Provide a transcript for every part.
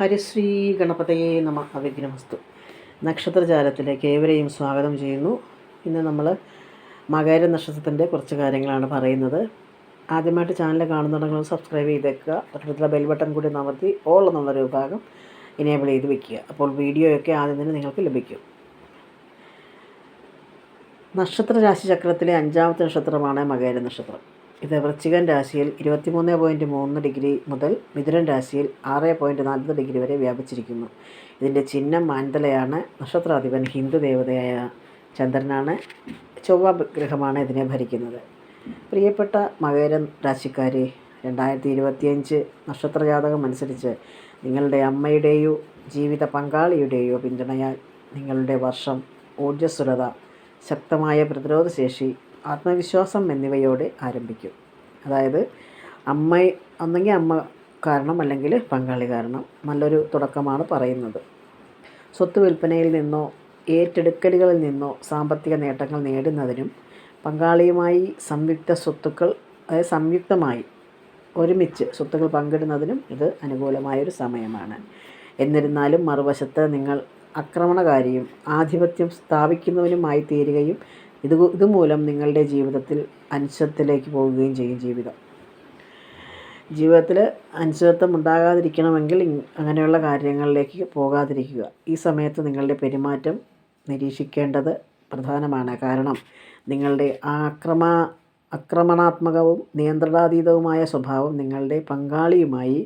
ഹരിശ്രീ ഗണപതയെ നമ അവിഗ്രഹസ്തു നക്ഷത്രജാലത്തിലേക്ക് ഏവരെയും സ്വാഗതം ചെയ്യുന്നു. ഇന്ന് നമ്മൾ മകര നക്ഷത്രത്തിന്റെ കുറച്ച് കാര്യങ്ങളാണ് പറയുന്നത്. ആദ്യമായിട്ട് ചാനൽ കാണുന്നുണ്ടെങ്കിൽ സബ്സ്ക്രൈബ് ചെയ്തേക്കുക. തൊട്ടടുത്തുള്ള ബെൽ ബട്ടൺ കൂടി നമർത്തി ഓൾ എന്നുള്ളൊരു വിഭാഗം ഇനേബിൾ ചെയ്ത് വെക്കുക. അപ്പോൾ വീഡിയോയൊക്കെ ആദ്യം തന്നെ നിങ്ങൾക്ക് ലഭിക്കും. നക്ഷത്രരാശി ചക്രത്തിലെ അഞ്ചാമത്തെ നക്ഷത്രമാണ് മകര നക്ഷത്രം. ഇത് വൃശ്ചികൻ രാശിയിൽ ഇരുപത്തിമൂന്ന് പോയിന്റ് മൂന്ന് ഡിഗ്രി മുതൽ മിഥുനൻ രാശിയിൽ ആറ് പോയിന്റ് നാൽപ്പത് ഡിഗ്രി വരെ വ്യാപിച്ചിരിക്കുന്നു. ഇതിന്റെ ചിഹ്നം മാൻതലയാണ്. നക്ഷത്രാധിപൻ ഹിന്ദു ദേവതയായ ചന്ദ്രനാണ്. ചൊവ്വ ഗ്രഹമാണ് ഇതിനെ ഭരിക്കുന്നത്. പ്രിയപ്പെട്ട മകരം രാശിക്കാരെ രണ്ടായിരത്തി ഇരുപത്തിയഞ്ച് നക്ഷത്രജാതകം അനുസരിച്ച് നിങ്ങളുടെ അമ്മയുടെയോ ജീവിത പങ്കാളിയുടെയോ പിന്തുണയാൽ നിങ്ങളുടെ വർഷം ഊർജസ്വലത ശക്തമായ പ്രതിരോധശേഷി ആത്മവിശ്വാസം എന്നിവയോടെ ആരംഭിക്കും. അതായത് അമ്മ ഒന്നെങ്കിൽ അമ്മ കാരണം അല്ലെങ്കിൽ പങ്കാളി കാരണം. നല്ലൊരു തുടക്കമാണ് പറയുന്നത്. സ്വത്ത് വിൽപ്പനയിൽ നിന്നോ ഏറ്റെടുക്കലുകളിൽ നിന്നോ സാമ്പത്തിക നേട്ടങ്ങൾ നേടുന്നതിനും പങ്കാളിയുമായി സംയുക്ത സ്വത്തുക്കൾ അതായത് സംയുക്തമായി ഒരുമിച്ച് സ്വത്തുക്കൾ പങ്കിടുന്നതിനും ഇത് അനുകൂലമായൊരു സമയമാണ്. എന്നിരുന്നാലും മറുവശത്ത് നിങ്ങൾ ആക്രമണകാരിയും ആധിപത്യം സ്ഥാപിക്കുന്നവനുമായി തീരുകയും ഇത് ഇതുമൂലം നിങ്ങളുടെ ജീവിതത്തിൽ അനിശ്ചിതത്തിലേക്ക് പോവുകയും ചെയ്യും ജീവിതം. ജീവിതത്തിൽ അനിശ്ചിതത്വം ഉണ്ടാകാതിരിക്കണമെങ്കിൽ അങ്ങനെയുള്ള കാര്യങ്ങളിലേക്ക് പോകാതിരിക്കുക. ഈ സമയത്ത് നിങ്ങളുടെ പെരുമാറ്റം നിരീക്ഷിക്കേണ്ടത് പ്രധാനമാണ്. കാരണം നിങ്ങളുടെ ആക്രമ ആക്രമണാത്മകവും നിയന്ത്രണാതീതവുമായ സ്വഭാവം നിങ്ങളുടെ പങ്കാളിയുമായി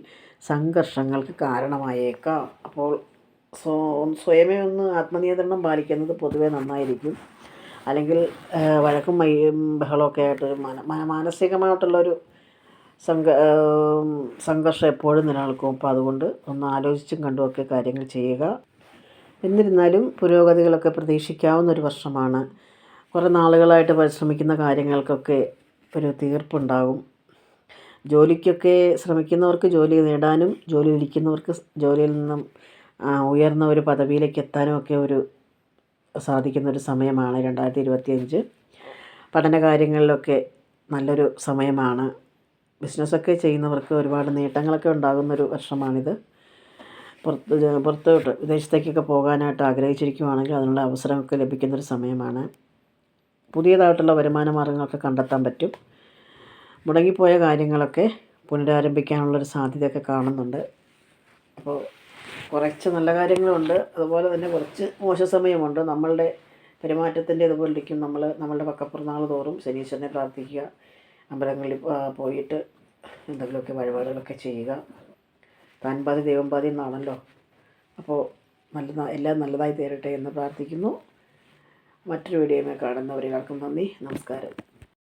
സംഘർഷങ്ങൾക്ക് കാരണമായേക്കാം. അപ്പോൾ സ്വ സ്വയമേ ഒന്ന് ആത്മനിയന്ത്രണം പാലിക്കുന്നത് പൊതുവേ നന്നായിരിക്കും. അല്ലെങ്കിൽ വഴക്കും ബഹളമൊക്കെ ആയിട്ട് മാന മാനസികമായിട്ടുള്ളൊരു സംഘ സംഘർഷം എപ്പോഴും നിലനിൽക്കും. അപ്പോൾ അതുകൊണ്ട് ഒന്ന് ആലോചിച്ചും കണ്ടുമൊക്കെ കാര്യങ്ങൾ ചെയ്യുക. എന്നിരുന്നാലും പുരോഗതികളൊക്കെ പ്രതീക്ഷിക്കാവുന്ന ഒരു വർഷമാണ്. കുറേ നാളുകളായിട്ട് പരിശ്രമിക്കുന്ന കാര്യങ്ങൾക്കൊക്കെ ഒരു തീർപ്പുണ്ടാകും. ജോലിക്കൊക്കെ ശ്രമിക്കുന്നവർക്ക് ജോലി നേടാനും ജോലിയിലിരിക്കുന്നവർക്ക് ജോലിയിൽ നിന്നും ഉയർന്ന ഒരു പദവിയിലേക്ക് എത്താനും ഒക്കെ ഒരു സാധിക്കുന്ന ഒരു സമയമാണ് രണ്ടായിരത്തി ഇരുപത്തി അഞ്ച് പഠന കാര്യങ്ങളിലൊക്കെ നല്ലൊരു സമയമാണ്. ബിസിനസ്സൊക്കെ ചെയ്യുന്നവർക്ക് ഒരുപാട് നേട്ടങ്ങളൊക്കെ ഉണ്ടാകുന്നൊരു വർഷമാണിത്. പുറത്ത് പുറത്തോട്ട് വിദേശത്തേക്കൊക്കെ പോകാനായിട്ട് ആഗ്രഹിച്ചിരിക്കുവാണെങ്കിൽ അതിനുള്ള അവസരമൊക്കെ ലഭിക്കുന്നൊരു സമയമാണ്. പുതിയതായിട്ടുള്ള വരുമാന മാർഗങ്ങളൊക്കെ കണ്ടെത്താൻ പറ്റും. മുടങ്ങിപ്പോയ കാര്യങ്ങളൊക്കെ പുനരാരംഭിക്കാനുള്ളൊരു സാധ്യതയൊക്കെ കാണുന്നുണ്ട്. അപ്പോൾ കുറച്ച് നല്ല കാര്യങ്ങളുണ്ട്. അതുപോലെ തന്നെ കുറച്ച് മോശ സമയമുണ്ട്. നമ്മളുടെ പെരുമാറ്റത്തിന്റെ ഇതുപോലെ ഇരിക്കും നമ്മൾ നമ്മളുടെ പക്കപ്പുറന്നാൾ തോറും ശനീശ്വരനെ പ്രാർത്ഥിക്കുക അമ്പലങ്ങളിൽ പോയിട്ട് എന്തെങ്കിലുമൊക്കെ വഴിപാടുകളൊക്കെ ചെയ്യുക. താൻ പാതി ദൈവം പാതി എന്നാണല്ലോ. അപ്പോൾ നല്ല എല്ലാം നല്ലതായി തീരട്ടെ എന്ന് പ്രാർത്ഥിക്കുന്നു. മറ്റൊരു വീഡിയോയുമായി കാണുന്നവരെ നന്ദി. നമസ്കാരം.